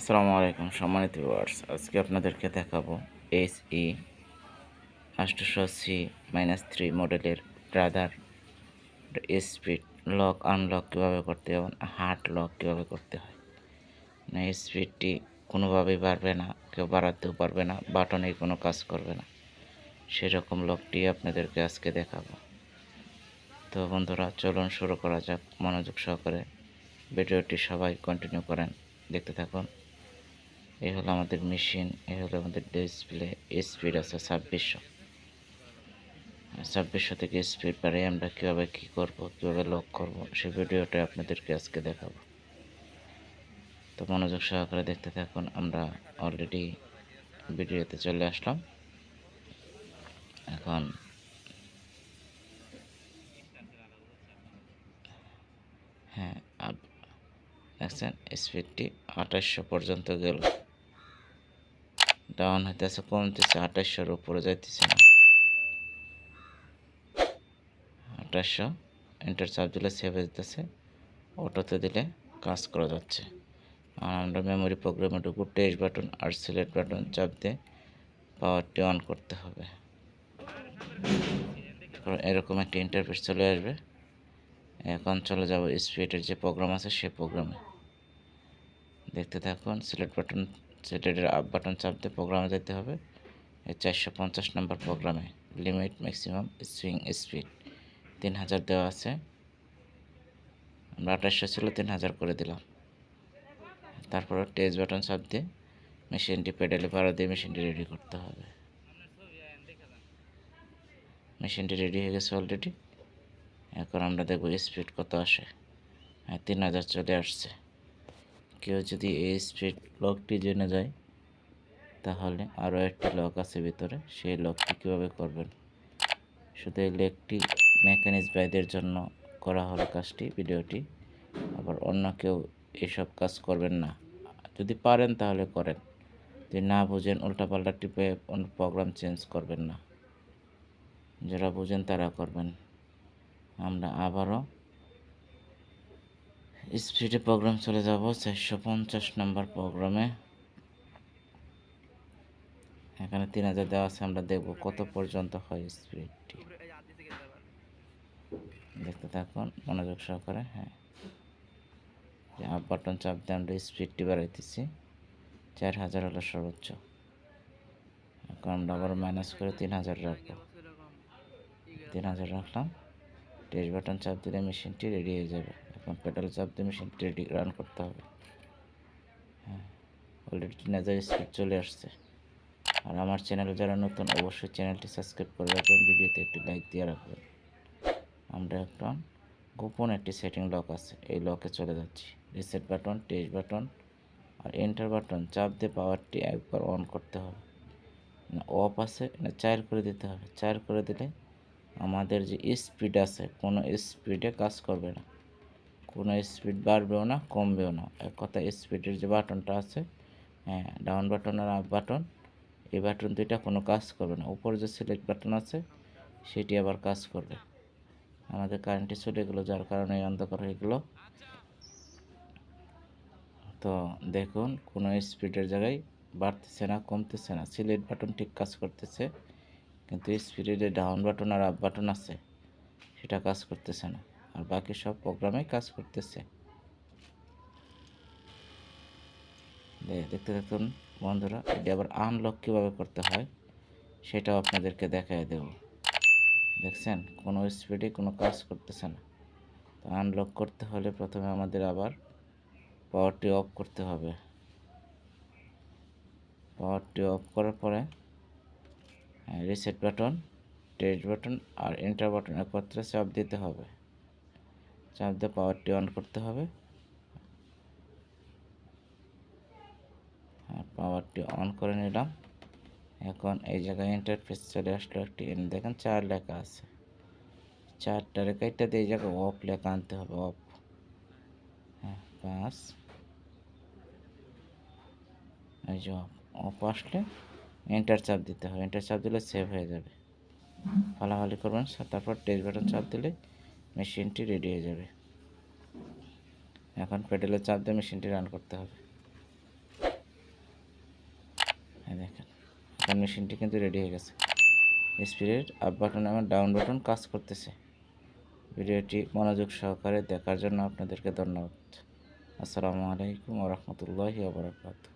আসসালামু আলাইকুম, সম্মানিত ভিউয়ার্স আজকে আপনাদেরকে দেখাবো এস ই আষ্টশো সি মাইনাস থ্রি মডেলের ব্রাদার স্পিড লক আনলক কীভাবে করতে হবে হার্ট লক কীভাবে করতে হয়। না স্পিডটি কোনোভাবেই বাড়বে না, কেউ বাড়াতেও পারবে না বাটনে কোনো কাজ করবে না। সেরকম লকটি আপনাদেরকে আজকে দেখাবো। তো বন্ধুরা, চলুন শুরু করা যাক। মনোযোগ সহকারে ভিডিওটি সবাই কন্টিনিউ করেন। দেখতে থাকুন। এই হলো আমাদের মেশিন এই হলো আমাদের ডিসপ্লে স্পিড আছে ছাব্বিশশো। ছাব্বিশশো থেকে স্পিড বাড়িয়ে আমরা কীভাবে কী করব, কীভাবে লক করব, সেই ভিডিওটা আপনাদেরকে আজকে দেখাবো। তো মনোযোগ সহকারে দেখতে থাকুন, আমরা অলরেডি ভিডিওতে চলে আসলাম। এখন হ্যাঁ দেখছেন স্পিডটি আঠাশশো পর্যন্ত গেল। ডাউন হইতেছে, কমতেছে, আঠাশশোর উপরে যাইতেছে না। আঠাশশো এন্টার চাপ দিলে সেভ হয়ে যেতেছে অটোতে দিলে কাজ করা যাচ্ছে। আর আমরা মেমোরি প্রোগ্রামে ঢুকবো টেস্ট বাটন আর সিলেক্ট বাটন চাপ দিয়ে পাওয়ারটি অন করতে হবে। এরকম একটা ইন্টারফেস চলে আসবে। এখন চলে যাব স্পিডের যে প্রোগ্রাম আছে, সে প্রোগ্রামে দেখতে থাকুন সিলেক্ট বাটন সিলেক্টের আপ বাটন চাপ দিয়ে প্রোগ্রামে যেতে হবে। এই চারশো পঞ্চাশ নম্বর প্রোগ্রামে লিমিট ম্যাক্সিমাম সুইং স্পিড তিন হাজার দেওয়া আছে। আমরা আঠাশশো ছিল তিন হাজার করে দিলাম। তারপরে টেস্ট বাটন চাপ দিয়ে মেশিনটি পেডেলে পাড়া দিয়ে মেশিনটি রেডি করতে হবে। মেশিনটি রেডি হয়ে গেছে অলরেডি এখন আমরা দেখব স্পিড কত আসে। তিন হাজার চলে আসছে। কেউ যদি এই স্পিড লকটি জেনে যায়, তাহলে আরও একটি লক আছে ভিতরে। সেই লকটি কীভাবে করবেন? শুধু এই লেকটি মেকানিজ বাইদের জন্য করা হলো কাজটি, ভিডিওটি। আবার অন্য কেউ এসব কাজ করবেন না। যদি পারেন তাহলে করেন। যদি না বুঝেন, উল্টাপাল্টা টিপে অন্য প্রোগ্রাম চেঞ্জ করবেন না। যারা বুঝেন তারা করবেন। আমরা আবারও স্পিডে প্রোগ্রাম চলে যাব চারশো পঞ্চাশ নম্বর প্রোগ্রামে। এখানে তিন হাজার দেওয়া আছে, আমরা দেখব কত পর্যন্ত হয় স্পিডটি। দেখতে থাকুন, মনোযোগ সহকারে হ্যাঁ। আপ বাটন, চাপ দিয়ে আমরা স্পিডটি বাড়াইতেছি, চার হাজার হলো সর্বোচ্চ। এখন আমরা আবার মাইনাস করে তিন হাজার রাখব। তিন হাজার রাখলাম টেস্ট বাটন চাপ দিলে মেশিনটি রেডি হয়ে যাবে। এখন পেডাল চাপ দিয়ে মেশিনটি রেডি রান করতে হবে। হ্যাঁ অলরেডি তিন হাজার স্পিড চলে আসছে। আর আমার চ্যানেলে যারা নতুন, অবশ্যই চ্যানেলটি সাবস্ক্রাইব করে রাখবেন, ভিডিওতে একটি লাইক দিয়ে রাখবেন। আমরা এখন গোপন একটি সেটিং লক আছে, এই লকে চলে যাচ্ছি। রিসেট বাটন টেস্ট বাটন আর এন্টার বাটন চাপ দিয়ে পাওয়ারটি একবার অন করতে হবে। অফ আছে না চার করে দিতে হবে। চার করে দিলে আমাদের যে স্পিড আছে, কোনো স্পিডে কাজ করবে না। কোনো স্পিড বাড়বেও না, কমবেও না। এক কথা স্পিডের যে বাটনটা আছে হ্যাঁ ডাউন বাটন আর আপ বাটন এই বাটন দুইটা কোনো কাজ করবে না। উপরে যে সিলেক্ট বাটন আছে, সেটি আবার কাজ করবে। আমাদের কারেন্টে চলে গেলো, যার কারণে অন্ধকার হয়ে গেলো। তো দেখুন, কোনো স্পিডের জায়গায় বাড়তেছে না, কমতেছে না। সিলেক্ট বাটন ঠিক কাজ করতেছে, কিন্তু স্পিডে ডাউন বাটন আর আপ বাটন আছে, সেটা কাজ করতেছে না। আর বাকি সব প্রোগ্রামে কাজ করতেছে। দেখতে দেখুন বন্ধুরা, এটি আবার আনলক কীভাবে করতে হয়, সেটাও আপনাদেরকে দেখাই দেব। দেখছেন, কোনো স্পিডে কোনো কাজ করতেছে না। তো আনলক করতে হলে প্রথমে আমাদের আবার পাওয়ারটি অফ করতে হবে। পাওয়ারটি অফ করার পরে রিসেট বাটন টেস্ট বাটন আর এন্টার বাটন একত্রে চাপ দিতে হবে। চাপ দিয়ে পাওয়ারটি অন করতে হবে। পাওয়ারটি অন করে নিলাম। এখন এই জায়গায় ইন্টারফেস চলে আসলো একটি এখানে দেখেন চার লেখা আছে। চারটা রেখা এটাতে এই জায়গায় অফ লেখা আনতে হবে অফ হ্যাঁ পাঁচ এই যে অফ অফ আসলে এন্টার চাপ দিতে হবে। এন্টার চাপ দিলে সেভ হয়ে যাবে। ফালাফালি করবেন, তারপর টেস্ট বাটন চাপ দিলে মেশিনটি রেডি হয়ে যাবে। এখন পেডেলে চাপ দিয়ে মেশিনটি রান করতে হবে। এই দেখেন, এখন মেশিনটি কিন্তু রেডি হয়ে গেছে। স্পিডের আপ বাটন এবং ডাউন বাটন কাজ করতেছে। ভিডিওটি মনোযোগ সহকারে দেখার জন্য আপনাদেরকে ধন্যবাদ। আসসালামু আলাইকুম রহমতুল্লাহি আবরাকাতু